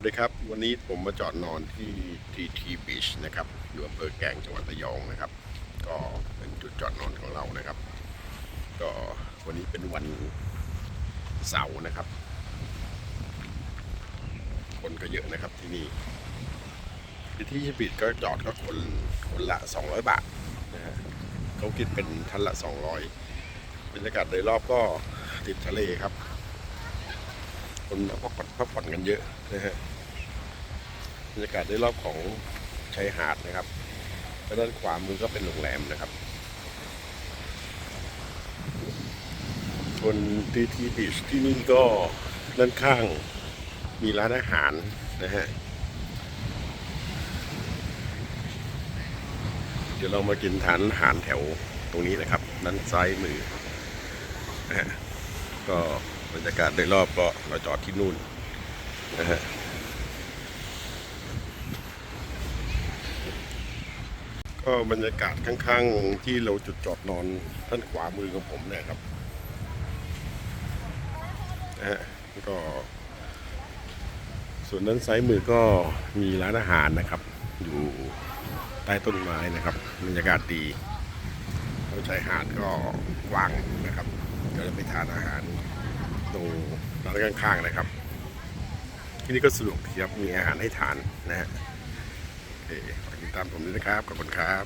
สวัสดีครับ วันนี้ผมมาจอดนอนที่ทีทีบีชนะครับอยู่อำเภอแกงจังหวัดระยองนะครับ ก็เป็นจุดจอดนอนของเรานะครับ ก็วันนี้เป็นวันเสาร์นะครับ คนก็เยอะนะครับที่นี่ที่ทีทีบีชก็จอดก็คนคนละ 200 บาทนะฮะเขาคิดเป็นท่านละ 200บรรยากาศโดยรอบก็ติดทะเลครับ คนพักผ่อนพักผ่อนกันเยอะนะฮะบรรยากาศโดยรอบของชายหาดนะครับแล้วด้านขวามือก็เป็นโรงแรมนะครับส่วนทีทีบีชที่นี่ก็ด้านข้างมีร้านอาหารนะฮะเดี๋ยวเรามากินทานอาหารแถวตรงนี้นะครับ ด้านซ้ายมือนะฮะก็ บรรยากาศโดยรอบก็เราจอดที่นู่นนะฮะก็บรรยากาศข้างๆที่เราจุดจอดนอนท่านขวามือของผมเนี่ยครับนะฮะก็ส่วนด้านซ้ายมือก็มีร้านอาหารนะครับ อยู่ใต้ต้นไม้นะครับบรรยากาศดีแล้วชายหาดก็กว้างนะครับ เดี๋ยวเราไปทานอาหาร ตรงร้านข้างๆนะครับ ที่นี่ก็สะดวกดีครับมีอาหารให้ทานนะฮะโอเคติดตามผมด้วยนะครับขอบคุณครับ